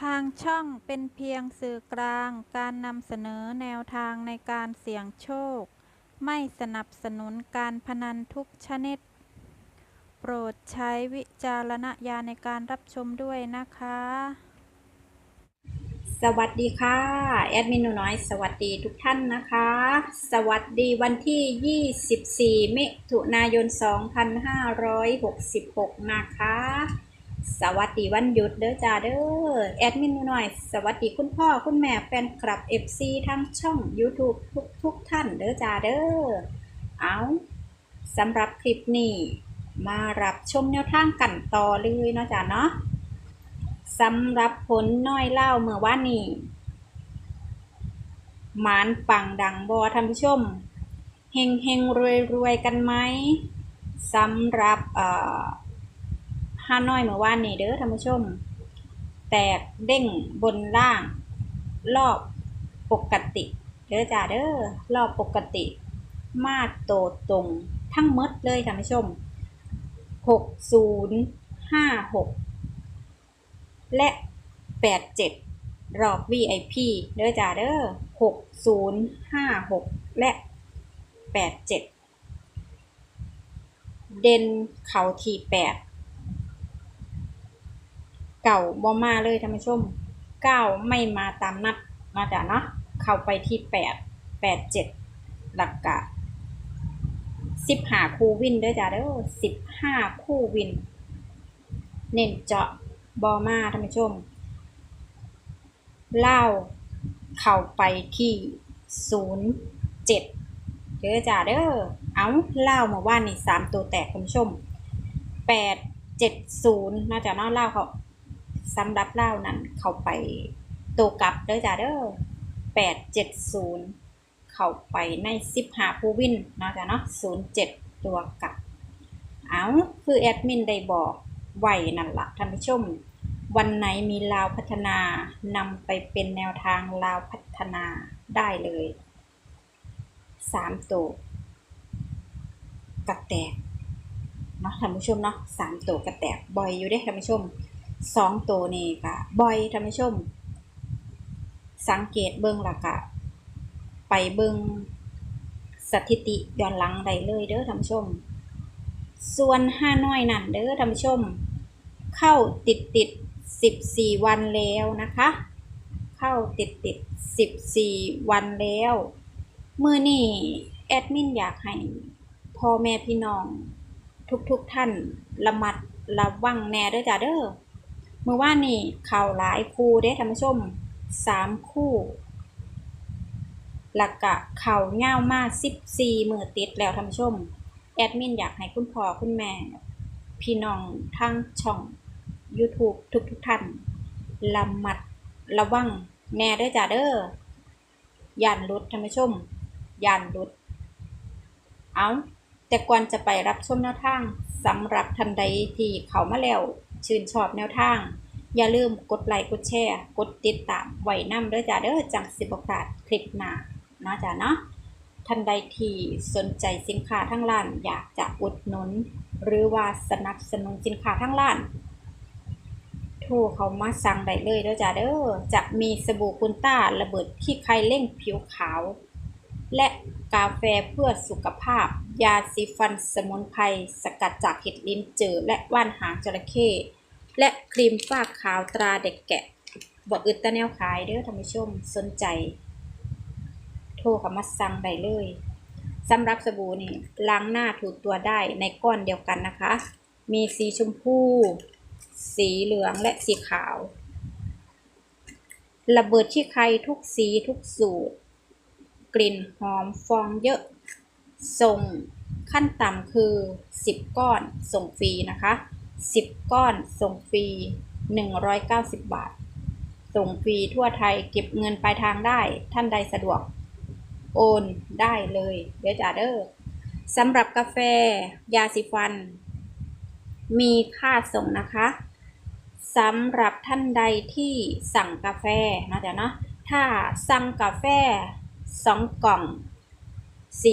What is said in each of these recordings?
ทางช่องเป็นเพียงสื่อกลางการนำเสนอแนวทางในการเสี่ยงโชค ไม่สนับสนุนการพนันทุกชนิด โปรดใช้วิจารณญาณในการรับชมด้วยนะคะ สวัสดีค่ะ แอดมินหนูน้อย สวัสดีทุกท่านนะคะ สวัสดีวันที่ 24 มิถุนายน 2566 นะคะ สวัสดีวันหยุดเด้อจ้าเด้อแอดมินหนูน้อย สวัสดีคุณพ่อคุณแม่แฟนคลับ FC ทั้งช่อง YouTube ทุกทุกท่านเด้อจ้าเด้อเอาสำหรับคลิปนี้มารับชมแนวทางกันต่อเลยเนาะจ้าเนาะสำหรับผลน้อยเล่าเมื่อว่านนี้หมานปังดังบอท่านผู้ชมเฮงเฮงรวยรวยกันไหมสำหรับเอ่อ ฮาน้อยเมื่อวานนี้เด้อท่านผู้ชม แตกเด้งบนล่าง รอบปกติเด้อจ้าเด้อรอบปกติ มาโตตรง ทั้งมดเลยท่านผู้ชมหกศูนย์ห้าหกและ87รอบ VIP เด้อจ้าเด้อ6056และ87เด่นเขาที8 เก่าบ่มาเลยท่านผู้ชม9ไม่มาตามนัดมาจ้ะเนาะเข้าไปที่8 87หลักกะ15คู่วินเด้อจ้าเด้อ15คู่วิน เน้นเจาะบอมาท่านผู้ชม เล่าเข้าไปที่ศูนย์เจ็ดเด้อจ้าเด้อเอาเล่ามาว่านี่สามตัวแตกท่านผู้ชมแปดเจ็ดศูนย์น่าจะน่าเล่าเขา สำหรับเล่านั้นเข้าไปตัวกลับเด้อจ้าเด้อแปดเจ็ดศูนย์เข้าไปในสิบหาผู้วินเนาะจ้ะเนาะศูนย์เจ็ดตัวกลับ เอาคือแอดมินได้บอกไว้นั่นละท่านผู้ชม วันไหนมีลาวพัฒนานำไปเป็นแนวทางลาวพัฒนาได้เลยสามตัวกระแตกเนาะท่านผู้ชมเนาะสามตัวกระแตกบ่อยอยู่เด้ท่านผู้ชม สองตัวนี่ก็บ่อยท่านผู้ชม สังเกตเบิ้งละกะ ไปเบิ้งสถิติย้อนหลังได้เลยเด้อท่านผู้ชม ส่วนห้าน้อยนั่นเด้อท่านผู้ชม เข้าติดติดสิบสี่วันแล้วนะคะ เข้าติดติดสิบสี่วันแล้วมือนี่แอดมินอยากให้พ่อแม่พี่น้อง ทุกๆทท่านระมัดระวังแน่เด้อจ้าเด้อ เมื่อว่านนี่เข่าหลายคู่เด้ท่านผู้ชมสามคู่หลักกะเข่าเง่ามาสิบสี่มือติดแล้วท่านผู้ชม แอดมินอยากให้คุณพ่อคุณแม่ พี่น้องทั้งช่อง YouTube ทุกทุกท่านระมัดระวังแน่เด้อจ้าเด้อย่านรุดท่านผู้ชมย่านรุด เอาแต่ก่อนจะไปรับชมแนวทางสำหรับท่านใดที่เขามาแล้ว ชื่นชอบแนวทาง อย่าลืมกดไลค์กดแชร์กดติดตามไว้นำเด้อจ้าเด้อจังสิบพลาดคลิปหน้าเนาะจ้าเนาะท่านใดที่สนใจสินค้าทั้งร้าน อยากจะอุดหนุน หรือว่าสนับสนุนสินค้าทั้งร้านโทรเขามาสั่งได้เลยเด้อจ้าเด้อจะมีสบู่คุณต้าระเบิดขี้ใครเร่งผิวขาว และกาแฟเพื่อสุขภาพ ยาสีฟันสมุนไพรสกัดจากเห็ดลิ้นจือและว่านหางจระเข้และครีมฝ้าขาวตราเด็กแกะบอกอึดตะแนวขายเด้อท่านผู้ชมสนใจ โทรเข้ามาสั่งได้เลยสำหรับสบู่นี่ล้างหน้าถูตัวได้ในก้อนเดียวกันนะคะ มีสีชมพู สีเหลืองและสีขาว ระเบิดที่ใครทุกสีทุกสูตร กลิ่นหอมฟองเยอะ ส่งขั้นต่ำคือ 10 ก้อนส่งฟรีนะคะ 10 ก้อนส่งฟรี 190 บาท ส่งฟรีทั่วไทยเก็บเงินปลายทางได้ท่านใดสะดวก โอนได้เลยเดี๋ยวจ่าเด้อสำหรับกาแฟยาสีฟัน มีค่าส่งนะคะสำหรับท่านใดที่สั่งกาแฟนะจ๊ะเนาะถ้าสั่งกาแฟ 2กล่อง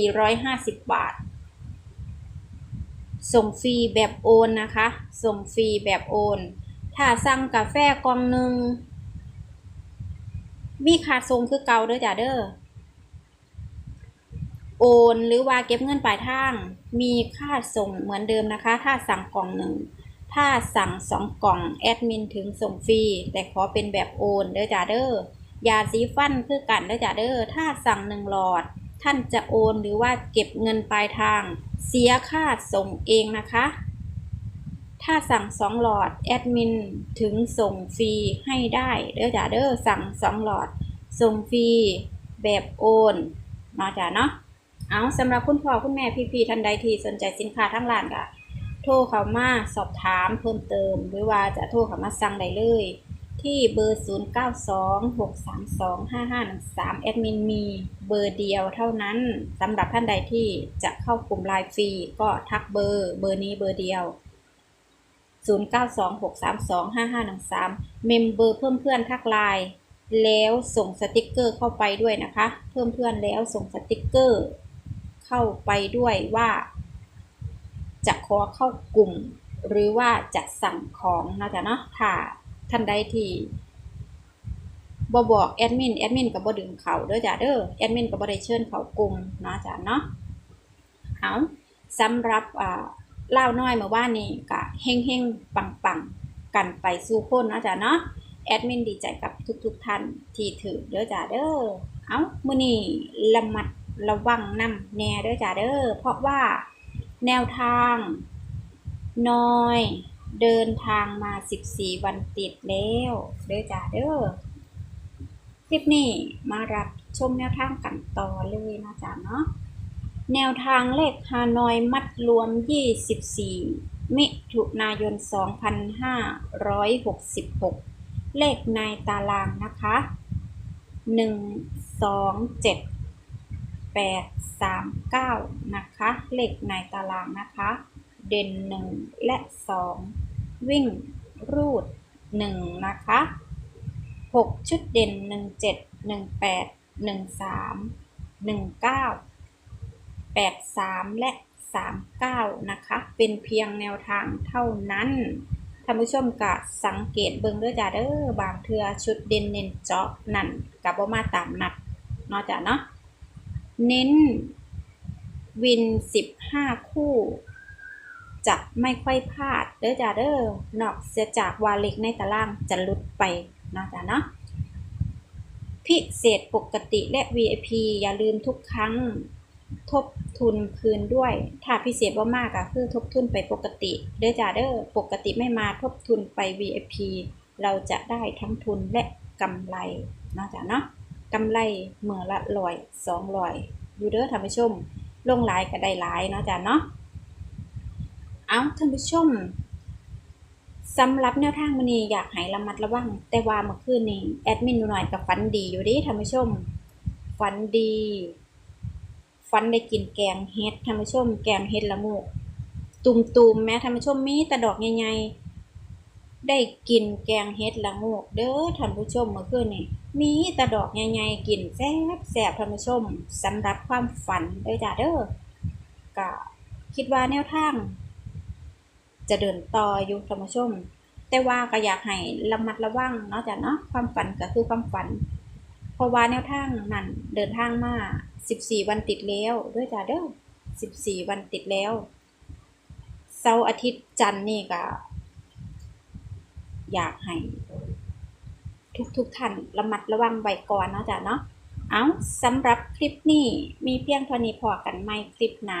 450 บาท ส่งฟรีแบบโอนนะคะ ส่งฟรีแบบโอน ถ้าสั่งกาแฟกล่องหนึ่ง มีค่าส่งคือเก่าเด้อจ้าเด้อ โอนหรือว่าเก็บเงินปลายทาง มีค่าส่งเหมือนเดิมนะคะ ถ้าสั่งกล่องหนึ่ง ถ้าสั่งสองกล่องแอดมินถึงส่งฟรี แต่ขอเป็นแบบโอนเด้อจ้าเด้อ ยาสีฟันคือกันเด้อจ้าเด้อถ้าสั่งหนึ่งหลอด ท่านจะโอนหรือว่าเก็บเงินปลายทาง เสียค่าส่งเองนะคะ ถ้าสั่งสองหลอดแอดมินถึงส่งฟรีให้ได้เด้อจ้าเด้อสั่งสองหลอด ส่งฟรีแบบโอนเนาจ้าเนาะเอาสำหรับคุณพ่อคุณแม่พี่ๆท่านใดที่สนใจสินค้าทั้งร้านก็โทรเข้ามาสอบถามเพิ่มเติม หรือว่าจะโทรเข้ามาสั่งได้เลย ที่เบอร์ 0926325513 แอดมินมีเบอร์เดียวเท่านั้นสำหรับท่านใดที่จะเข้ากลุ่มไลน์ฟรีก็ทักเบอร์เบอร์นี้เบอร์เดียว 0926325513 เมมเบอร์เพิ่มเพื่อนทักไลน์แล้วส่งสติกเกอร์เข้าไปด้วยนะคะ เพิ่มเพื่อนแล้วส่งสติกเกอร์ เข้าไปด้วยว่า จะขอเข้ากลุ่ม หรือว่าจะสั่งของนะจ๊ะเนาะถ้า ท่านใดที่บอบอกแอดมินแอดมินกับบดึงเขาเด้อจ้ะเด้อแอดมินกับบได้เชิญเขากลุ่มเนาะจ้ะเนาะเอาสำหรับอ่าเล่าน้อยเมื่อวานนี้กะเฮงเฮงปังปังกันไปสู่คนเนาะจ้ะเนาะแอดมินดีใจกับทุกๆท่านที่ถือเด้อจ้ะเด้อเอามื้อนี้ระมัดระวังนำแน่เด้อจ้าเด้อเพราะว่าแนวทางน้อย เดินทางมา14วันติดแล้วเด้อจ้าเด้อคลิปนี้มารับชมแนวทางกันต่อเลยนะจ๊ะเนาะแนวทางเลขฮานอยมัดรวม 24 มิถุนายน 2566 เลขในตารางนะคะ 1 2 7แปดสามเก้านะคะ เลขในตารางนะคะ เด่นหนึ่งและสองวิ่งรูดหนึ่งนะคะหกชุดเด่นหนึ่งเจ็ดหนึ่งแปดหนึ่งสามหนึ่งเก้าแปดสามและสามเก้านะคะ เป็นเพียงแนวทางเท่านั้นท่านผู้ชมกะสังเกตเบิ่งด้อจ้าเด้อบางเทือชุดเด่นเน้นเจาะนั่นกับว่ามาตามนัดเนาะจ้ะเนาะเน้นวิน 15 คู่ จะไม่ค่อยพลาดเด้อจ้าเด้อนอกเสียจากวาเล็กในตารางจะลุดไปนะจ้ะเนาะพิเศษปกติและ VIP อย่าลืมทุกครั้งทบทุนคืนด้วย ถ้าพิเศษว่ามากก็คือทบทุนไปปกติ เด้อจ้าเด้อปกติไม่มาทบทุนไป VIP เราจะได้ทั้งทุนและกำไรนะจ้ะเนาะกำไรเมื่อละร้อยสองร้อย อยู่เด้อท่านผู้ชมลงหลายก็ได้หลายเนาะจ้ะเนาะ เอาท่านผู้ชมสำหรับแนวทางมื้อนี้อยากให้ระมัดระวัง แต่ว่าเมื่อคืนนี้แอดมินหนูหน่อยกับฝันดีอยู่ดิท่านผู้ชมฝันดีฝันได้กินแกงเฮ็ดท่านผู้ชม แกงเฮ็ดละโงกตุ่มๆแม้ท่านผู้ชมมีแต่ดอกใหญ่ๆได้กินแกงเฮ็ดละโงกเด้อท่านผู้ชมเมื่อคืนนี้มีแต่ดอกใหญ่ๆกินแซ่บแซ่บท่านผู้ชมสำหรับความฝันเด้อจ้าเด้อก็คิดว่าแนวทาง จะเดินต่ออยู่ท่านผู้ชม แต่ว่าก็อยากให้ระมัดระวังเนาะจ้ะเนาะความฝันก็คือความฝัน เพราะว่าแนวทางนั่นเดินทางมา 14 วันติดแล้วด้วยจ้าเด้อ14 วันติดแล้วเสาร์อาทิตย์จันทร์นี่ก็อยากให้ทุกทุกท่านระมัดระวังไว้ก่อนเนาะจ้ะเนาะ เอาสำหรับคลิปนี้มีเพียงเท่านี้พอกันไม่คลิปหน้า